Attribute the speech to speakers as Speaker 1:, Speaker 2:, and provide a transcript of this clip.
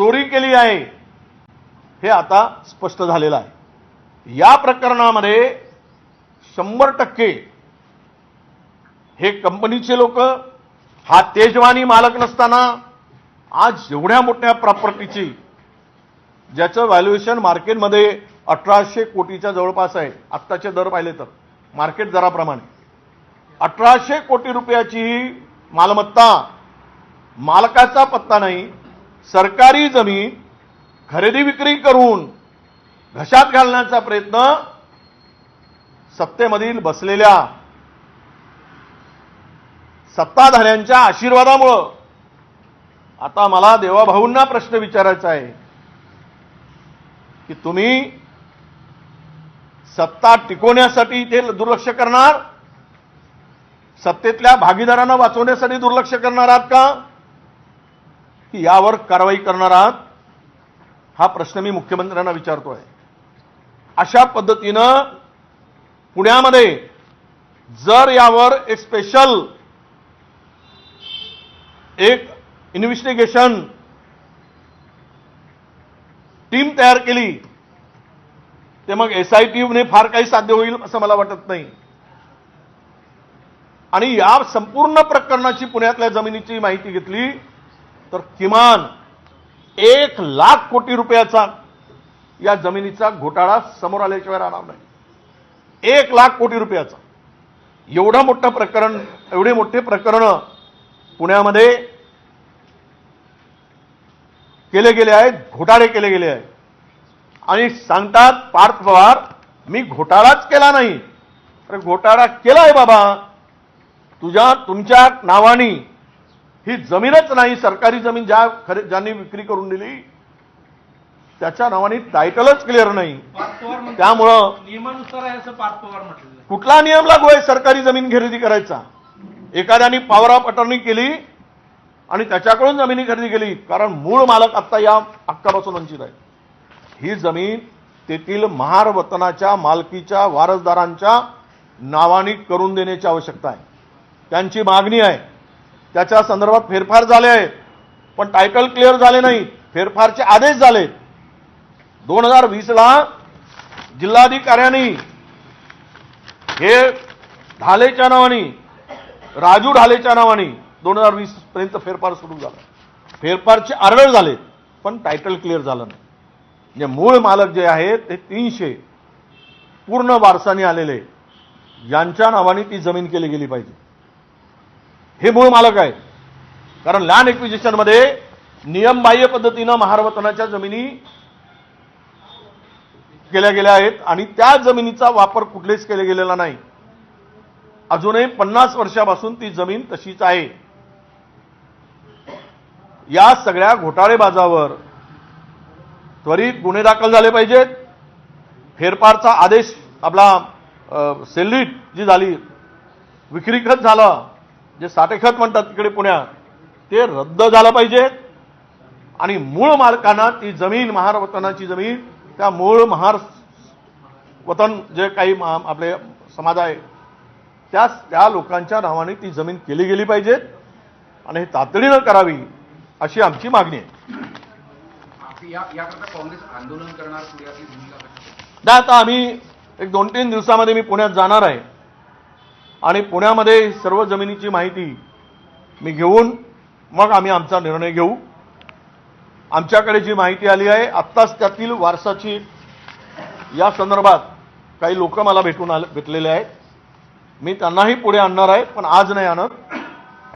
Speaker 1: चोरी केली आहे. हे आता स्पष्ट झालेलं आहे. या प्रकरणामध्ये शंभर टक्के हे कंपनीचे लोक हा तेजवानी मालक नसताना आज एवढ्या मोठ्या प्रॉपर्टीची ज्याचं व्हॅल्युएशन मार्केटमध्ये अठराशे कोटीच्या जवळपास आहे आत्ताचे दर पाहिले तर मार्केट दराप्रमाणे. अठराशे कोटी रुपयाची ही मालमत्ता मालकाचा पत्ता नाही सरकारी जमीन खरेदी विक्री करून घशात घालण्याचा प्रयत्न सत्तेमधील बसलेल्या सत्ताधाऱ्यांच्या आशीर्वादामुळं. आता मला देवाभाऊंना प्रश्न विचारायचा आहे की तुम्ही सत्ता टिकवण्यासाठी ते दुर्लक्ष करणार? सत्तेतल्या भागीदारांना वाचवण्यासाठी दुर्लक्ष करणार आहात का? की यावर कारवाई करणार आहात हा प्रश्न मी मुख्यमंत्र्यांना विचारतोय. अशा पद्धतीनं पुण्यामध्ये जर यावर एक स्पेशल एक इन्व्हेस्टिगेशन टीम तयार केली ते मग एस आय फार काही साध्य होईल असं मला वाटत नाही. आणि या संपूर्ण प्रकरणाची पुण्यातल्या जमिनीची माहिती घेतली तर किमान एक लाख कोटी रुपयाचा या जमिनीचा घोटाळा समोर आल्याशिवाय राहणार नाही. एक लाख कोटी रुपयाचा. एवढं मोठं प्रकरण एवढे मोठे प्रकरण पुण्यामध्ये केले गेले आहेत घोटाळे केले गेले आहेत. आणि सांगतात पार्थ पवार मी घोटाळाच केला नाही. अरे घोटाळा केलाय बाबा. तुझ्या तुमच्या नावानी ही जमीनच नाही सरकारी जमीन ज्या खरे ज्यांनी विक्री करून दिली त्याच्या नावाने टायटलच क्लिअर नाही. त्यामुळं
Speaker 2: नियमानुसार आहे असं पार्थ पवार म्हटलेलं आहे.
Speaker 1: कुठला नियम लागू आहे सरकारी जमीन खरेदी करायचा? एखाद्याने पॉवर ऑफ अटर्नी केली आणि त्याच्याकडून जमिनी खरेदी केली कारण मूळ मालक आता या हक्कापासून वंचित आहे. ही जमीन तेथील महार वतनाच्या मालकीच्या वारसदारांच्या नावानी करून देण्याची आवश्यकता आहे. त्यांची मागणी आहे त्याच्या संदर्भात फेरफार झाले आहे. पण टायटल क्लिअर झाले नाही. फेरफारचे आदेश झाले. दोन हजार वीसला जिल्हाधिकाऱ्यांनी हे ढालेच्या नावाने राजू ढालेच्या नावाने दोन हजार वीस पर्यंत फेरफार सुरू झाला. फेरफारचे आर्डर झाले पण टायटल क्लिअर झालं नाही. म्हणजे मूळ मालक जे आहेत ते तीनशे पूर्ण वारसाने आलेले. यांच्या नावाने ती जमीन केली गेली पाहिजे. हे मूळ मालक आहे. कारण लँड एक्विजिशनमध्ये नियमबाह्य पद्धतीनं महारवतनाच्या जमिनी केल्या गेल्या आहेत आणि त्या जमिनीचा वापर कुठलेच केला गेलेला नाही. अजूनही पन्नास वर्षापासून ती जमीन तशीच आहे. या सगळ्या घोटाळेबाजावर त्वरित गुन्हे दाखल झाले पाहिजेत. फेरफारचा आदेश आपला सेल्लीट जी झाली विक्रीखत झालं जे साठेखत म्हणतात तिकडे पुण्यात ते रद्द झालं पाहिजे. आणि मूळ मालकांना ती जमीन महार वतनाची जमीन त्या मूळ महार वतन जे काही आपले समाज आहे त्या त्या लोकांच्या नावाने ती जमीन केली गेली पाहिजेत आणि हे तातडीनं करावी अशी आमची मागणी
Speaker 3: आहे?
Speaker 1: नाही आता आम्ही एक दोन तीन दिवसामध्ये मी पुण्यात जाणार आहे. आणि पुण्यामध्ये सर्व जमिनीची माहिती मी घेऊन मग आम्ही आमचा निर्णय घेऊ. आमच्याकडे जी माहिती आली आहे आत्ताच त्यातील वारसाची या संदर्भात काही लोक मला भेटून आले भेटलेले आहेत. मी त्यांनाही पुढे आणणार आहे पण आज नाही आणत.